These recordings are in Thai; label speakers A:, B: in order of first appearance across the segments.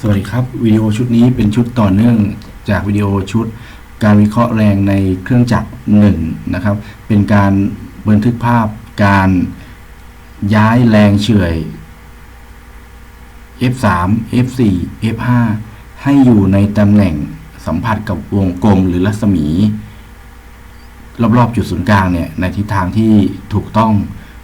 A: สวัสดีครับวิดีโอชุดนี้เป็นชุดต่อเนื่องจากวิดีโอชุด การวิเคราะห์แรงในเครื่องจักร1นะครับ เป็นการบันทึกภาพการย้ายแรงเฉื่อย F3 F4 F5 ให้อยู่ในตำแหน่งสัมผัสกับวงกลมหรือรัศมี รอบๆจุดศูนย์กลางเนี่ยในทิศทางที่ถูกต้อง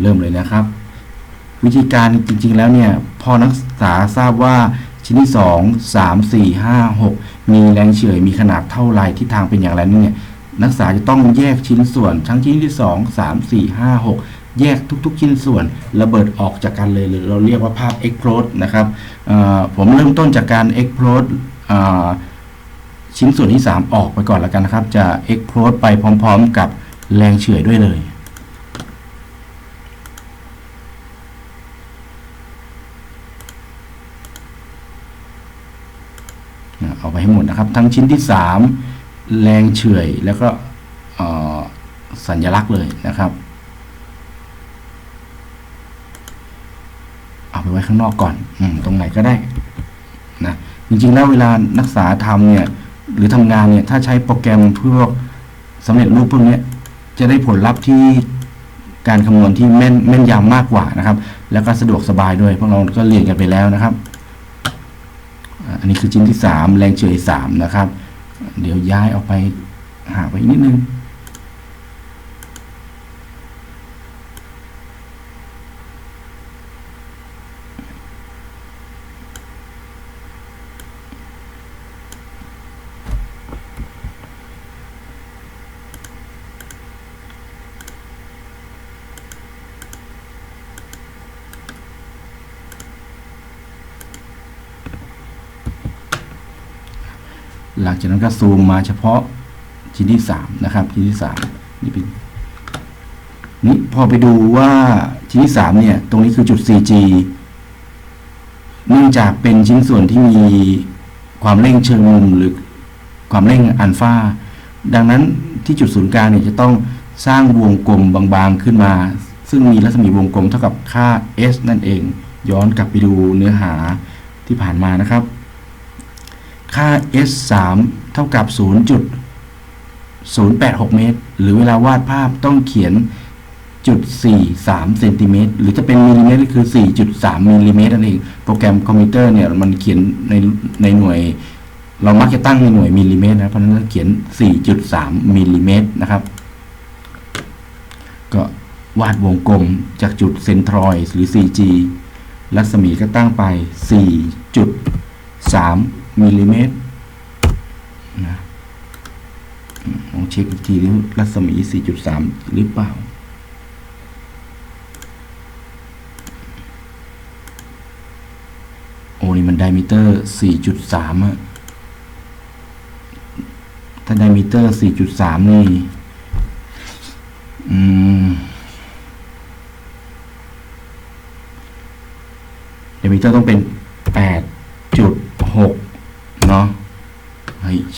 A: เริ่มเลยนะครับ วิธีการจริงๆแล้วเนี่ยพอนักศึกษาทราบว่า ชิ้นที่ 2 3 4 5 6 มีแรงเฉื่อยมีขนาดเท่าไรทิศทางเป็นอย่างไรเนี่ยนักศึกษาจะต้องแยกชิ้นส่วน ทั้งชิ้นที่ 2 3 4 5 6 แยกทุกๆ ชิ้นส่วน ระเบิดออกจากกันเลยหรือเราเรียกว่าภาพ explode นะครับผมเริ่มต้นจากการ explode ชิ้นส่วนที่ 3 ออกไปก่อนแล้วกันนะครับ จะ explode ไปพร้อม ๆ กับแรงเฉื่อยด้วยเลย เอาไปให้หมดนะครับ ทั้งชิ้นที่ 3 แรงเฉื่อยแล้วก็สัญลักษณ์เลยนะครับ เอาไปไว้ข้างนอกก่อนอตรงไหนก็ได้นะจริงๆแล้วเวลานักศึกษาทำเนี่ยหรือทำงานเนี่ยถ้าใช้โปรแกรมพวกสำเร็จรูปพวกนี้จะได้ผลลัพธ์ที่การคำนวณที่แม่นแม่นยำมากกว่านะครับ แล้วก็สะดวกสบายด้วยพวกเราก็เรียนกันไปแล้วนะครับ อันนี้คือชิ้นที่ 3 แรงเฉื่อย3นะครับ เดี๋ยวย้ายออกไปหาไปนิดนึง หลังจากนั้นก็ซูมมาเฉพาะชิ้นที่สามนะครับชิ้นที่สามนี่เป็นนี่พอไปดูว่าชิ้นที่สามเนี่ย ตรงนี้คือจุด 4G เนื่องจากเป็นชิ้นส่วนที่มีความเร่งเชิงมุมหรือความเร่งอัลฟาดังนั้นที่จุดศูนย์กลางเนี่ยจะต้องสร้างวงกลมบางๆขึ้นมา ซึ่งมีรัศมีวงกลมเท่ากับค่า s นั่นเอง ย้อนกลับไปดูเนื้อหาที่ผ่านมานะครับ ค่า s 3เท่ากับ 0.086 เมตร หรือเวลาวาดภาพต้องเขียนจุด43เซนติเมตรหรือจะเป็นมิลลิเมตรก็คือ 4.3มิลลิเมตรนั่นเองโปรแกรมคอมพิวเตอร์เนี่ยมันเขียนในในหน่วย เรามักจะตั้งในหน่วยมิลลิเมตรนะเพราะฉะนั้นเขียน 4.3มิลลิเมตรนะครับ ก็วาดวงกลมจากจุดเซนทรอยหรือ 4G รัศมีก็ตั้งไป 4.3 มิลลิเมตรนะลองเช็คอีกทีนึงรัศมี 4.3 หรือเปล่า โอ้นี่มันไดมิเตอร์ 4.3อะถ้าไดมิเตอร์ 4.3 นี่ อืมไดมิเตอร์ต้องเป็น 8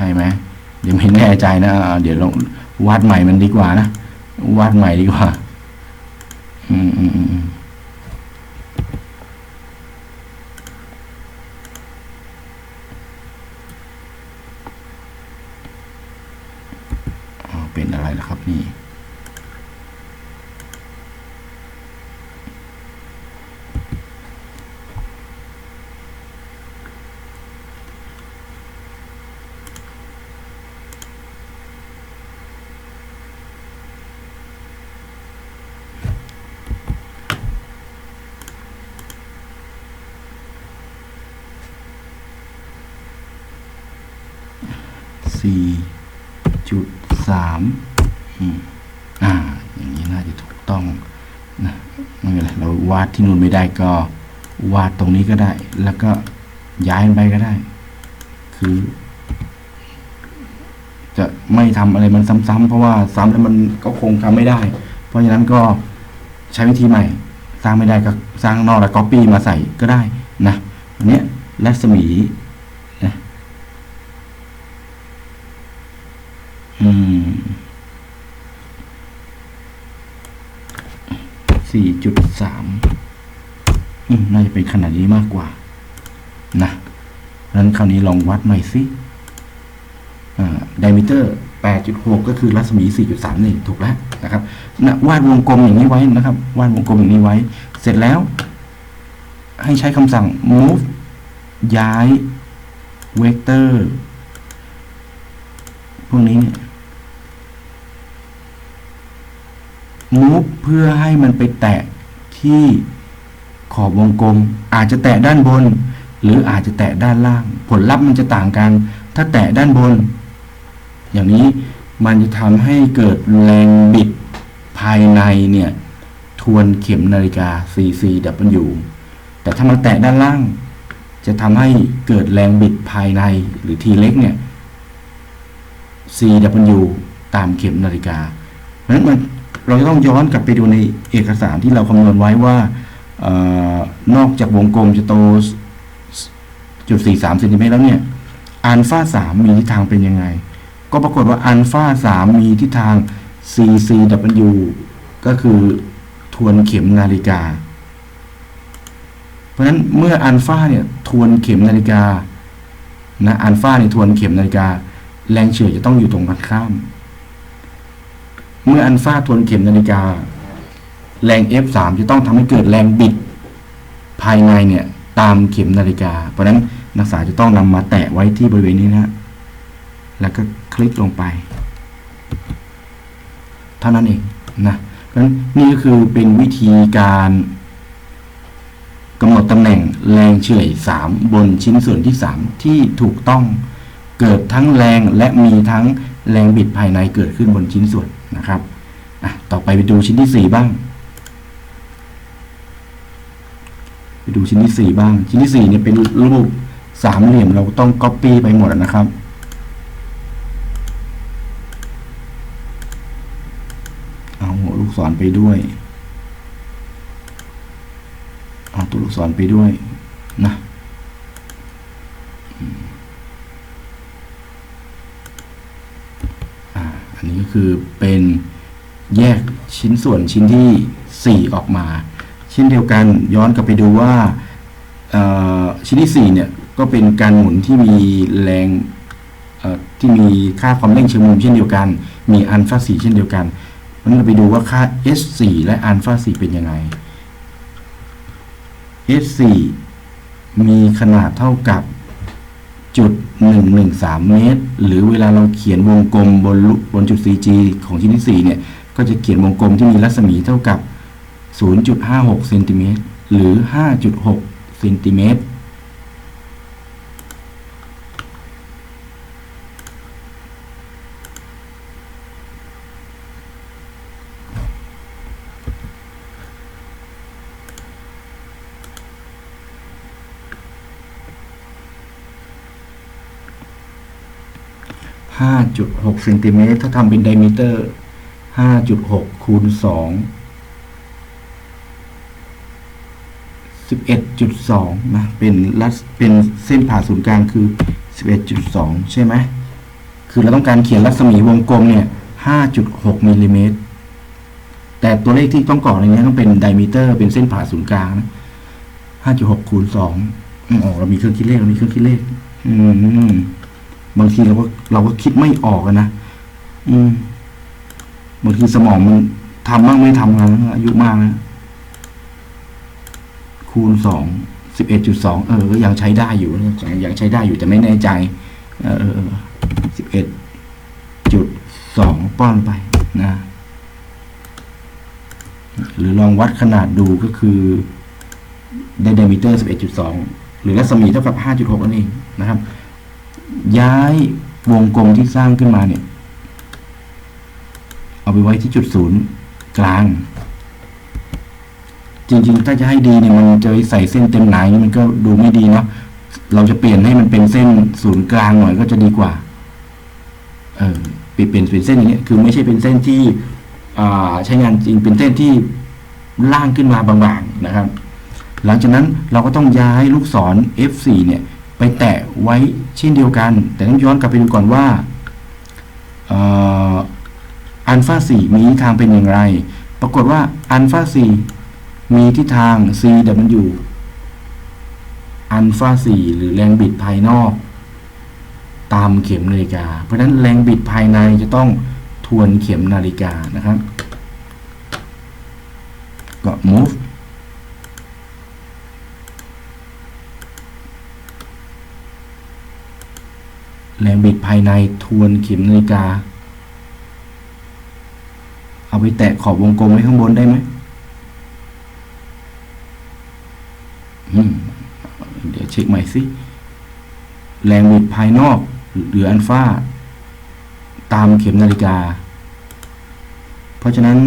A: ช่ไหมเดี๋ยวไม่แน่ใจนะ เดี๋ยวลองวาดใหม่มันดีกว่านะวาดใหม่ดีกว่า อืมอืมอืม อ๋อเป็นอะไรล่ะครับนี่ สี่จุดสามอ่า อย่างนี้น่าจะถูกต้องนะไม่เป็นไรเราวาดที่นู่นไม่ได้ก็วาดตรงนี้ก็ได้ แล้วก็ย้ายไปก็ได้ คือ จะไม่ทำอะไรมันซ้ำๆเพราะว่าซ้ำแล้วมันก็คงทำไม่ได้ เพราะฉะนั้นก็ใช้วิธีใหม่ สร้างไม่ได้ก็สร้างข้างนอกแล้วก๊อปปี้มาใส่ก็ได้นะอันเนี้ยรัศมีนะ อืม สี่จุดสามอืมน่าจะเป็นขนาดนี้มากกว่า นะนั้นคราวนี้ลองวัดหน่อยสิอ่าไดมิเตอร์8.6ก็คือรัศมี4.3นี่ถูกแล้วนะครับนะวาดวงกลมอย่างนี้ไว้นะครับ วาดวงกลมอย่างนี้ไว้ เสร็จแล้ว ให้ใช้คำสั่ง move ย้ายเวกเตอร์พวกนี้เนี่ย move เพื่อให้มันไปแตะที่ขอบวงกลม อาจจะแตะด้านบน หรืออาจจะแตะด้านล่าง ผลลัพธ์มันจะต่างกัน ถ้าแตะด้านบน อย่างนี้มันจะทำให้เกิดแรงบิดภายในเนี่ยทวนเข็มนาฬิกา CCW แต่ถ้ามันแตะด้านล่าง จะทำให้เกิดแรงบิดภายในหรือทีเล็กเนี่ย CW ตามเข็มนาฬิกาเพราะฉะนั้นมัน เราจะต้องย้อนกลับไปดูในเอกสารที่เราคำนวณไว้ว่าออนอกจากวงกลมจะโตจุดสี่สามเซนติเมตรแล้วเนี่ยอัลฟาสามมีทิศทางเป็นยังไง ก็ปรากฏว่าอัลฟาสามมีทิศทาง CCW ก็คือทวนเข็มนาฬิกา เพราะฉะนั้นเมื่ออัลฟาเนี่ยทวนเข็มนาฬิกานะอัลฟาเนี่ยทวนเข็มนาฬิกา แรงเฉื่อยจะต้องอยู่ตรงกันข้าม เมื่ออัลฟาทวนเข็มนาฬิกา แรง F3 จะต้องทำให้เกิดแรงบิดภายในเนี่ยตามเข็มนาฬิกา เพราะฉะนั้นนักศึกษาจะต้องนำมาแตะไว้ที่บริเวณนี้นะ แล้วก็คลิกลงไป เท่านั้นเองนะเพราะฉะนั้นนี่ก็คือเป็นวิธีการกำหนดตำแหน่งแรงเฉื่อย 3 บนชิ้นส่วนที่ 3 ที่ถูกต้องเกิดทั้งแรงและมีทั้งแรงบิดภายในเกิดขึ้นบนชิ้นส่วน นะครับต่อไปไปดูชิ้นที่ 4 บ้าง ไปดูชิ้นที่ 4 บ้าง ชิ้นที่ 4 เนี่ยเป็นรูปสามเหลี่ยมเราต้องก๊อปปี้ไปหมดนะครับเอาหัวลูกศรไปด้วยเอาตัวลูกศรไปด้วยนะอืม อันนี้ก็คือเป็นแยกชิ้นส่วนชิ้นที่ 4 ออกมาเช่นเดียวกันย้อนกลับไปดูว่าชิ้นที่4เนี่ยก็เป็นการหมุนที่มีแรงที่มีค่าความเร่งเชิงมุมเช่นเดียวกัน มีอัลฟา4เช่นเดียวกันมันเราไปดูว่าค่า S4 และอัลฟา4เป็นยังไง S4 มีขนาดเท่ากับ จุด113 เมตร หรือเวลาเราเขียนวงกลมบนบนจุด CG ของชิ้นที่ 4 เนี่ย ก็จะเขียนวงกลมที่มีรัศมีเท่ากับ 0.56 เซนติเมตร หรือ 5.6 เซนติเมตร 5.6เซนติเมตรถ้าทำเป็นไดมิเตอร์ 5.6คูณ2 11.2 นะ เป็นลัดเป็นเส้นผ่าศูนย์กลางคือ 11.2 ใช่ไหม คือเราต้องการเขียนรัศมีวงกลมเนี่ย 5.6มิลลิเมตร แต่ตัวเลขที่ต้องกรอในนี้ต้องเป็นไดมิเตอร์ เป็นเส้นผ่าศูนย์กลางนะ 5.6คูณ2อ๋อเรามีเครื่องคิดเลข เรามีเครื่องคิดเลข อืม บางทีเราก็เราก็คิดไม่ออกนะอืมบางทีสมองมันทำบ้างไม่ทำงานแล้วอายุมากแล้วคูณสองสิบเอ็ดจุดสองเออก็ยังใช้ได้อยู่นะยังใช้ได้อยู่แต่ไม่แน่ใจ เออสิบเอ็ดจุดสองป้อนไปนะ หรือลองวัดขนาดดูก็คือไดเดมิเตอร์11.2หรือรัศมีเท่ากับ5.6นั่นเองนะครับ ย้ายวงกลมที่สร้างขึ้นมาเนี่ย เอาไปไว้ที่จุดศูนย์กลาง จริงๆ ถ้าจะให้ดีเนี่ยมันจะใส่เส้นเต็มหนาอย่างนี้มันก็ดูไม่ดีเนาะเราจะเปลี่ยนให้มันเป็นเส้นศูนย์กลางหน่อยก็จะดีกว่า เออเปลี่ยนเป็นเป็นเส้นอย่างเงี้ย คือไม่ใช่เป็นเส้นที่ใช้งานจริงเป็นเส้นที่ล่างขึ้นมาบางๆนะครับ หลังจากนั้นเราก็ต้องย้ายลูกศร F4 เนี่ย ไปแตะไว้ เช่นเดียวกัน แต่ต้องย้อนกลับไปดูก่อนว่าอัลฟา4มีทิศทางเป็นอย่างไร ปรากฏว่าอัลฟา4มีทิศทาง CW อัลฟา4หรือแรงบิดภายนอก ตามเข็มนาฬิกา เพราะฉะนั้นแรงบิดภายในจะต้องทวนเข็มนาฬิกานะครับก็ move แรง บิดภายในทวนเข็มนาฬิกา เอาไปแตะขอบวงกลมไว้ข้างบนได้ไหมมเดี๋ยวเช็คใหม่สิแรงบิดภายนอกหรืออัลฟาตามเข็มนาฬิกา เพราะฉะนั้น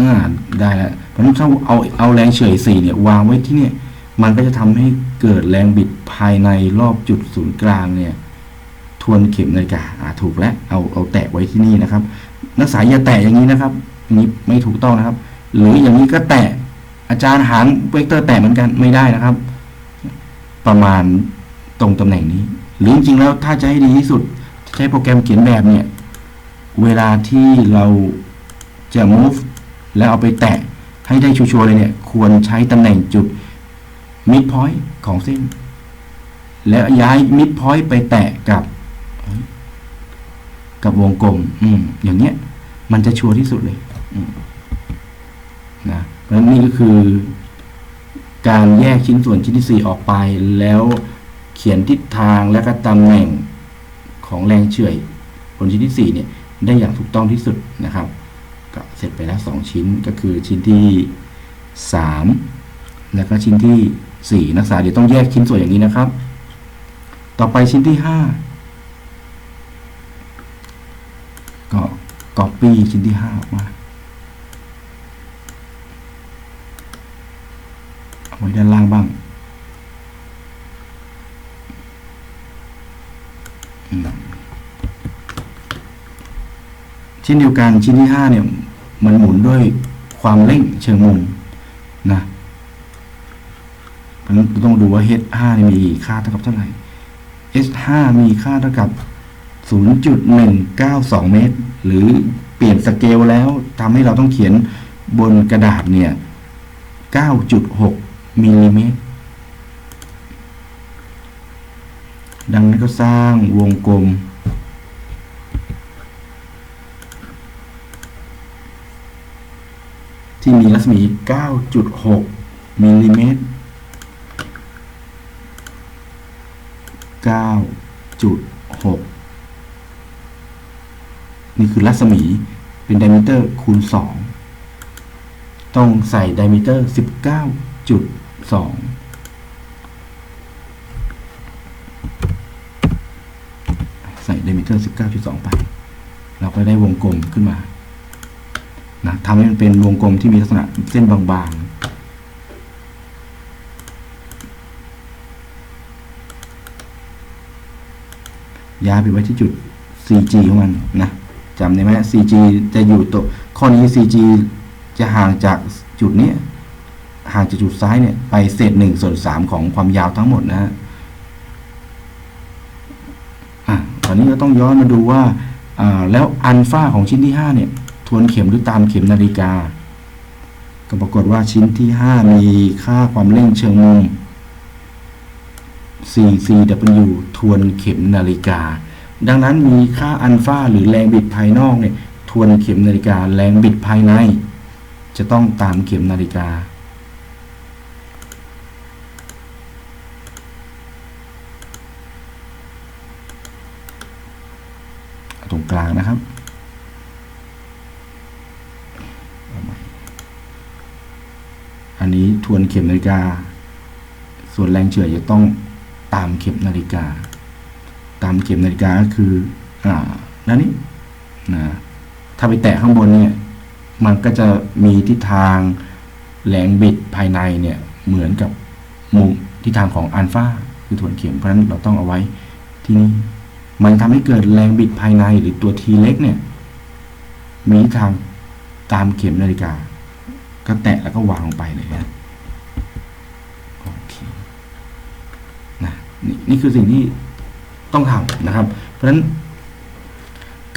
A: อ่าได้แล้วเพราะฉะนั้นถ้าเอาเอาแรงเฉยสี่เนี่ย วางไว้ที่เนี่ย มันก็จะทำให้ เกิดแรงบิดภายในรอบจุดศูนย์กลางเนี่ยทวนเข็มนาฬิกาอ่าถูกแล้วเอาเอาแตะไว้ที่นี่นะครับ นักศึกษาอย่าแตะอย่างนี้นะครับนี้ไม่ถูกต้องนะครับ หรืออย่างนี้ก็แตะอาจารย์หางเวกเตอร์แตะเหมือนกันไม่ได้นะครับ ประมาณตรงตำแหน่งนี้ หรือจริงๆแล้วถ้าจะให้ดีที่สุด ใช้โปรแกรมเขียนแบบเนี่ย เวลาที่เราจะ move แล้วเอาไปแตะให้ได้ชัวร์เลยเนี่ย ควรใช้ตำแหน่งจุด mid point ของเส้น แล้วย้าย mid point ไปแตะกับ กับวงกลม อืมอย่างเงี้ย มันจะชัวร์ที่สุดเลยนะเพราะนี่ก็คือ การแยกชิ้นส่วนชิ้นที่สี่ออกไป แล้วเขียนทิศทางและก็ตำแหน่งของแรงเฉื่อยบนชิ้นที่สี่เนี่ยได้อย่างถูกต้องที่สุดนะครับก็เสร็จไปแล้วสองชิ้นก็คือชิ้นที่สามแล้วก็ชิ้นที่ สี่นักศึกษาเดี๋ยวต้องแยกชิ้นส่วนอย่างนี้นะครับ ต่อไปชิ้นที่ห้าก็ copy ชิ้นที่ห้าออกมาเอาไว้ด้านล่างบ้างอืมเช่นเดียวกันชิ้นที่ห้าเนี่ย มันหมุนด้วยความเร่งเชิงมุมนะ เพราะฉะนั้นต้องดูว่า h5 มีค่าเท่ากับเท่าไหร่ h5 มีค่าเท่ากับ 0.192 เมตร หรือเปลี่ยนสเกลแล้วทำให้เราต้องเขียนบนกระดาษเนี่ย 9.6 มิลลิเมตร ดังนั้นก็สร้างวงกลมที่มีรัศมี 9.6 มิลลิเมตร 9.6 นี่คือรัศมีเป็นไดมิเตอร์คูณ 2 ต้องใส่ไดมิเตอร์ 19.2ใส่ไดมิเตอร์ 19.2 ไป เราก็ได้วงกลมขึ้นมา นะทำให้มันเป็นวงกลมที่มีลักษณะเส้นบางๆ ย้ายไปไว้ที่จุด CG ของมันนะจำได้ไหม CG จะอยู่ตัวข้อนี้ CG จะห่างจากจุดนี้ห่างจากจุดซ้ายเนี่ยไปเศษหนึ่งส่วนสามของความยาวทั้งหมดนะฮะอะตอนนี้เราต้องย้อนมาดูว่าอ่าแล้วอัลฟาของชิ้นที่ห้าเนี่ย ทวนเข็มหรือตามเข็มนาฬิกา ก็ปรากฏว่าชิ้นที่ห้ามีค่าความเร่งเชิงมุม CCW ทวนเข็มนาฬิกา ดังนั้นมีค่าอัลฟาหรือแรงบิดภายนอกเนี่ยทวนเข็มนาฬิกาแรงบิดภายใน จะต้องตามเข็มนาฬิกา ตรงกลางนะครับอันนี้ทวนเข็มนาฬิกา ส่วนแรงเฉื่อยจะต้อง ตามเข็มนาฬิกา ตามเข็มนาฬิกาก็คืออ่านั่นนี่นะถ้าไปแตะข้างบนเนี่ยมันก็จะมีทิศทางแรงบิดภายในเนี่ยเหมือนกับมุมทิศทางของอัลฟาคือทวนเข็มเพราะฉะนั้นเราต้องเอาไว้ที่นี่มันทำให้เกิดแรงบิดภายในหรือตัวทีเล็กเนี่ยมีทิศทางตามเข็มนาฬิกา ก็แตะแล้วก็วางลงไปเลยนะโอเค นี่คือสิ่งที่ต้องทำนะครับ เพราะฉะนั้น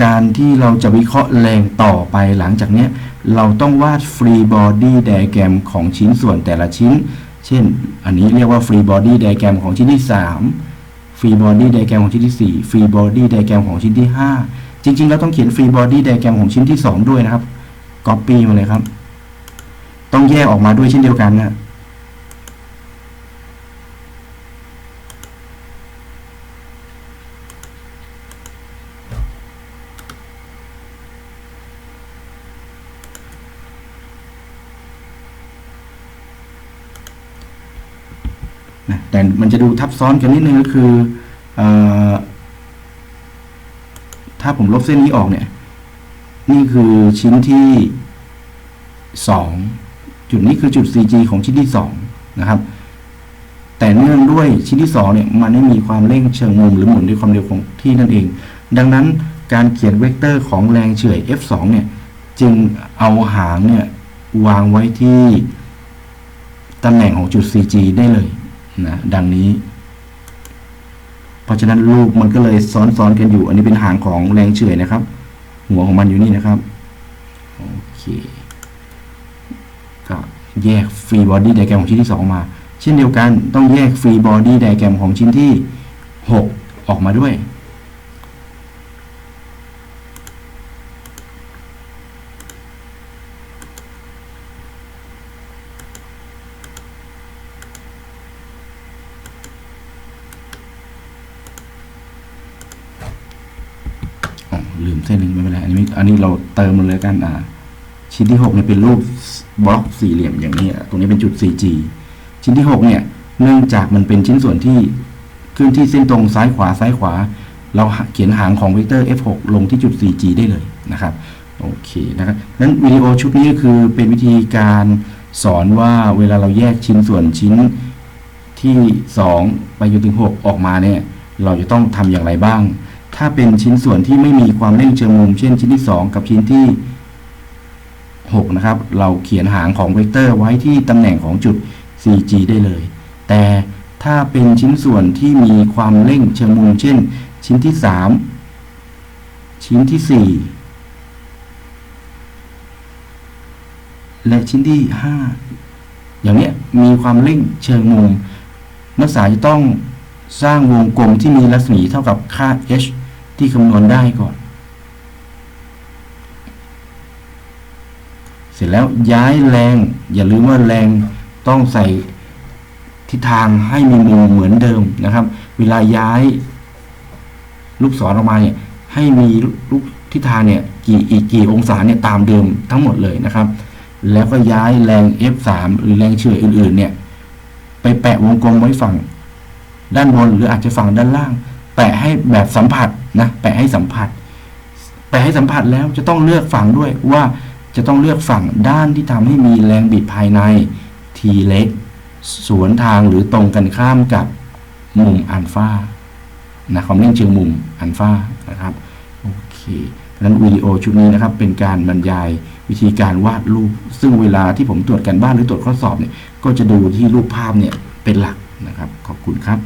A: การที่เราจะวิเคราะห์แรงต่อไปหลังจากเนี้ยเราต้องวาดฟรีบอดี้ไดแกรมของชิ้นส่วนแต่ละชิ้น เช่น อันนี้เรียกว่า free body diagram ของชิ้นที่3 free body diagram ของชิ้นที่4 free body diagram ของชิ้นที่ 5 จริงๆแล้วต้องเขียน free body diagram ของชิ้นที่ 2 ด้วยนะครับ copy มาเลยครับ ต้องแยกออกมาด้วยเช่นเดียวกันนะ มันจะดูทับซ้อนกันนิดนึงก็คืออถ้าผมลบเส้นนี้ออกเนี่ย นี่คือชิ้นที่สองจุดนี้คือจุด CG ของชิ้นที่สองนะครับ แต่เนื่องด้วยชิ้นที่สองเนี่ย มันไม่มีความเร่งเชิงมุมหรือหมุนด้วยความเร็วคงที่นั่นเอง ดังนั้นการเขียนเวกเตอร์ของแรงเฉื่อย F2 เนี่ย จึงเอาหางเนี่ย วางไว้ที่ตำแหน่งของจุด CG ได้เลย นะดังนี้ เพราะฉะนั้นรูปมันก็เลยซ้อนๆกันอยู่ อันนี้เป็นหางของแรงเฉื่อยนะครับ หัวของมันอยู่นี่นะครับโอเคก็แยกฟรีบอดี้ไดแกรมของชิ้นที่ 2 มา เช่นเดียวกันต้องแยกฟรีบอดี้ไดแกรมของชิ้นที่ 6 ออกมาด้วย อ๋อลืมเส้นหนึ่งไม่เป็นไร อันนี้อันนี้เราเติมมันเลยกันอ่าชิ้นที่หกเนี่ยเป็นรูปบล็อกสี่เหลี่ยมอย่างนี้ตรงนี้เป็นจุด 4G ชิ้นที่หกเนี่ยเนื่องจากมันเป็นชิ้นส่วนที่ขึ้นที่เส้นตรงซ้ายขวาซ้ายขวา เราเขียนหางของเวกเตอร์ F6 ลงที่จุด 4G ได้เลยนะครับโอเคนะครับนั้นวิดีโอชุดนี้คือเป็นวิธีการสอนว่าเวลาเราแยกชิ้นส่วนชิ้นที่ 2 ไปจนถึง 6 ออกมาเนี่ย เราจะต้องทำอย่างไรบ้าง ถ้าเป็นชิ้นส่วนที่ไม่มีความเร่งเชิงมุม เช่นชิ้นที่ 2 กับชิ้นที่ 6 นะครับ เราเขียนหางของเวกเตอร์ไว้ที่ตำแหน่งของจุด 4G ได้เลย แต่ถ้าเป็นชิ้นส่วนที่มีความเร่งเชิงมุม เช่น ชิ้นที่ 3 ชิ้นที่ 4 และชิ้นที่ 5 อย่างเนี้ยมีความเร่งเชิงมุม นักศึกษาจะต้องสร้างวงกลมที่มีรัศมีเท่ากับค่า h ที่คำนวณได้ก่อน เสร็จแล้วย้ายแรง อย่าลืมว่าแรงต้องใส่ทิศทางให้มีมุมเหมือนเดิมนะครับ เวลาย้าย ลูกศรออกมาเนี่ยให้มีลูกทิศทางเนี่ยกี่อีกกี่องศาเนี่ยตามเดิมทั้งหมดเลยนะครับ แล้วก็ย้ายแรง F3 หรือแรงเฉื่อยอื่นๆ เนี่ย ไปแปะวงกลมไว้ฝั่ง ด้านบนหรืออาจจะฝั่งด้านล่าง แปะให้แบบสัมผัส นะแปะให้สัมผัส แปะให้สัมผัสแล้วจะต้องเลือกฝั่งด้วยว่าจะต้องเลือกฝั่งด้านที่ทำให้มีแรงบิดภายในทีเล็ก สวนทางหรือตรงกันข้ามกับมุมอัลฟานะความเร่งเชิงมุมอัลฟานะครับโอเคดังนั้นวิดีโอชุดนี้นะครับเป็นการบรรยายวิธีการวาดรูป ซึ่งเวลาที่ผมตรวจกันบ้านหรือตรวจข้อสอบเนี่ยก็จะดูที่รูปภาพเนี่ยเป็นหลักนะครับ ขอบคุณครับ